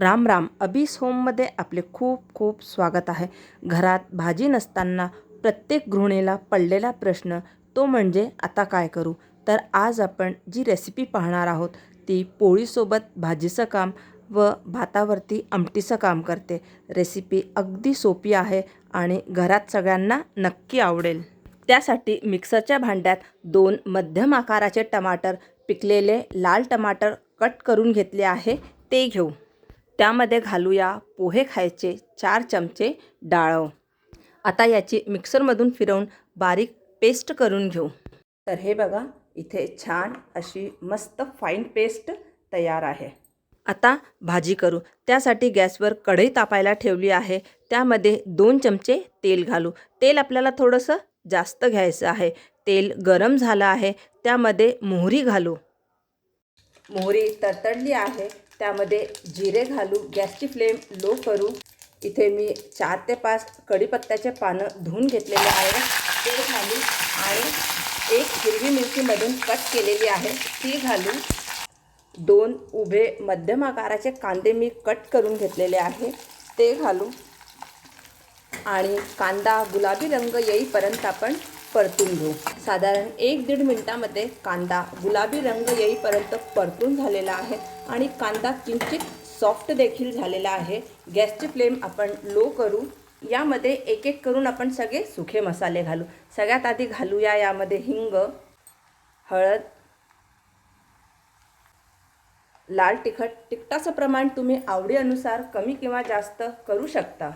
राम राम. अबीस होममध्ये आपले खूप खूप स्वागत आहे. घरात भाजी नसताना प्रत्येक गृहिणीला पडलेला प्रश्न तो म्हणजे आता काय करू? तर आज आपण जी रेसिपी पाहणार आहोत ती पोळीसोबत भाजीचं काम व भातावरती आमटीचं काम करते. रेसिपी अगदी सोपी आहे आणि घरात सगळ्यांना नक्की आवडेल. त्यासाठी मिक्सरच्या भांड्यात दोन मध्यम आकाराचे टमाटर पिकलेले लाल टमाटर कट करून घेतले आहे ते घेऊ. त्यामध्ये घालूया पोहे खायचे चार चमचे डाळव. आता याची मिक्सरमधून फिरवून बारीक पेस्ट करून घेऊ. तर हे बघा इथे छान अशी मस्त फाईन पेस्ट तयार आहे. आता भाजी करू. त्यासाठी गॅसवर कढई तापायला ठेवली आहे. त्यामध्ये दोन चमचे तेल घालू. तेल आपल्याला थोडंसं जास्त घ्यायचं आहे. तेल गरम झालं आहे. त्यामध्ये मोहरी घालू. मोहरी तडतडली आहे. त्यामध्ये जिरे घालू गॅसची फ्लेम लो करू इथे मी चार ते पाच कढीपत्त्याचे पानं धुवून घेतलेले आहे ते घालू आणि एक हिरवी मिरचीमधून कट केलेली आहे. ती घालू दोन उभे मध्यम आकाराचे कांदे मी कट करून घेतलेले आहे. ते घालू आणि कांदा गुलाबी रंग येईपर्यंत आपण परतून घेऊ. साधारण एक दीड मिनटामध्ये कांदा गुलाबी रंग येईपर्यंत परतून झालेला आहे आणि कांदा किंचित सॉफ्ट देखील झालेला आहे. गॅसची फ्लेम आपण लो करू. यामध्ये एक एक करून आपण सगळे सुखे मसाले घालू. सगळ्यात आधी घालूया यामध्ये हिंग हळद लाल तिखट. तिखटाचं प्रमाण तुम्ही आवडीनुसार कमी किंवा जास्त करू शकता.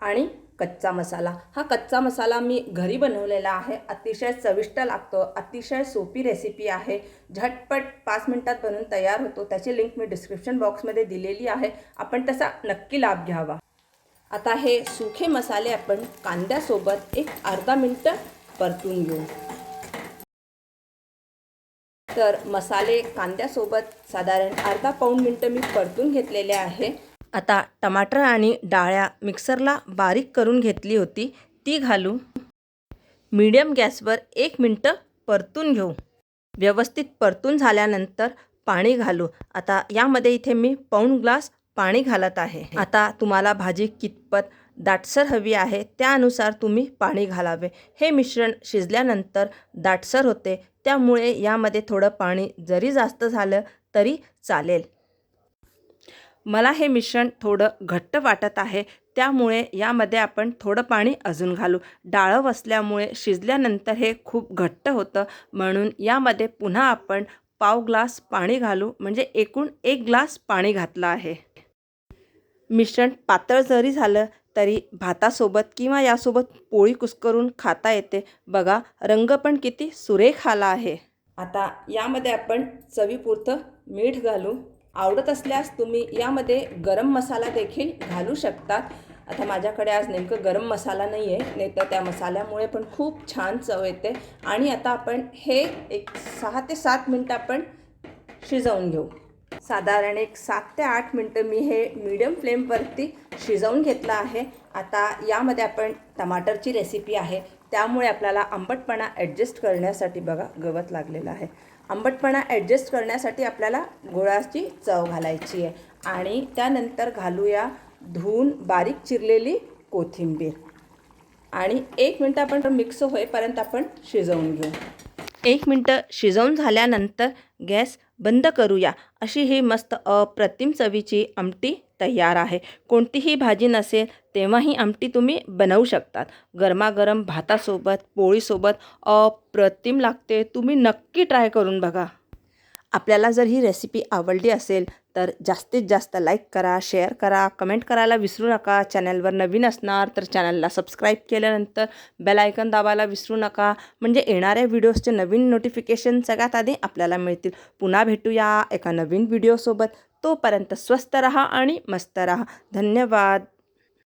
आणि कच्चा मसाला. हा कच्चा मसाला मी घरी बनवलेला आहे. अतिशय चविष्ट लागतो. अतिशय सोपी रेसिपी आहे. झटपट पाच मिनटात बनवून तयार होतो. त्याची लिंक मी डिस्क्रिप्शन बॉक्समध्ये दिलेली आहे. आपण त्याचा नक्की लाभ घ्यावा. आता हे सुखे मसाले आपण कांद्यासोबत एक अर्धा मिनटं परतून घेऊ. तर मसाले कांद्यासोबत साधारण अर्धा पाऊण मिनटं मी परतून घेतलेले आहे. आता टमाटर आणि डाळ्या मिक्सरला बारीक करून घेतली होती ती घालू. मीडियम गॅसवर एक मिनटं परतून घेऊ. व्यवस्थित परतून झाल्यानंतर पाणी घालू. आता यामध्ये इथे मी पाऊण ग्लास पाणी घालत आहे. आता तुम्हाला भाजी कितपत दाटसर हवी आहे त्यानुसार तुम्ही पाणी घालावे. हे मिश्रण शिजल्यानंतर दाटसर होते त्यामुळे यामध्ये थोडं पाणी जरी जास्त झालं तरी चालेल. मला हे मिश्रण थोडं घट्ट वाटत आहे त्यामुळे यामध्ये आपण थोडं पाणी अजून घालू. डाळं असल्यामुळे शिजल्यानंतर हे खूप घट्ट होतं म्हणून यामध्ये पुन्हा आपण पाव ग्लास पाणी घालू म्हणजे एकूण एक ग्लास पाणी घातलं आहे. मिश्रण पातळ जरी झालं तरी भातासोबत किंवा यासोबत पोळी कुस्करून खाता येते. बघा रंग पण किती सुरेख आला आहे. आता यामध्ये आपण चवीपुरतं मीठ घालू. आवडत असल्यास तुम्ही यामध्ये गरम मसाला देखील घालू शकतात. आता माझ्याकडे आज नेमकं गरम मसाला नाही आहे नाही तर त्या मसाल्यामुळे पण खूप छान चव येते. आणि आता आपण हे एक सहा ते सात मिनटं आपण शिजवून घेऊ. साधारण एक सात ते आठ मिनटं मी हे मीडियम फ्लेमवरती शिजवून घेतलं आहे. आता यामध्ये आपण टमाटरची रेसिपी आहे. त्यामुळे आपल्याला आंबटपणा ॲडजस्ट करण्यासाठी बघा गवत लागलेलं आहे. आंबटपणा ॲडजस्ट करण्यासाठी आपल्याला गुळाची चव घालायची आहे. आणि त्यानंतर घालूया धुवून बारीक चिरलेली कोथिंबीर. आणि एक मिनटं आपण मिक्स होईपर्यंत आपण शिजवून घेऊ. एक मिनटं शिजवून झाल्यानंतर गॅस बंद करूया. अशी ही मस्त अप्रतिम चवीची आमटी तयार आहे. कोणतीही भाजी नसेल तेव्हा ही आमटी तुम्ही बनवू शकतात. गरमागरम भातासोबत पोळीसोबत अप्रतिम लागते. तुम्ही नक्की ट्राय करून बघा. आपल्याला जर ही रेसिपी आवडली असेल तर जास्तीत जास्त लाईक करा शेअर करा कमेंट करायला विसरू नका. चॅनलवर नवीन असणार तर चॅनलला सबस्क्राईब केल्यानंतर बेल आयकन दाबायला विसरू नका. म्हणजे येणाऱ्या व्हिडिओजचे नवीन नोटिफिकेशन सगळ्यात आधी आपल्याला मिळतील. पुन्हा भेटूया एका नवीन व्हिडिओसोबत तोपर्यंत स्वस्त रहा आणि मस्त रहा. धन्यवाद.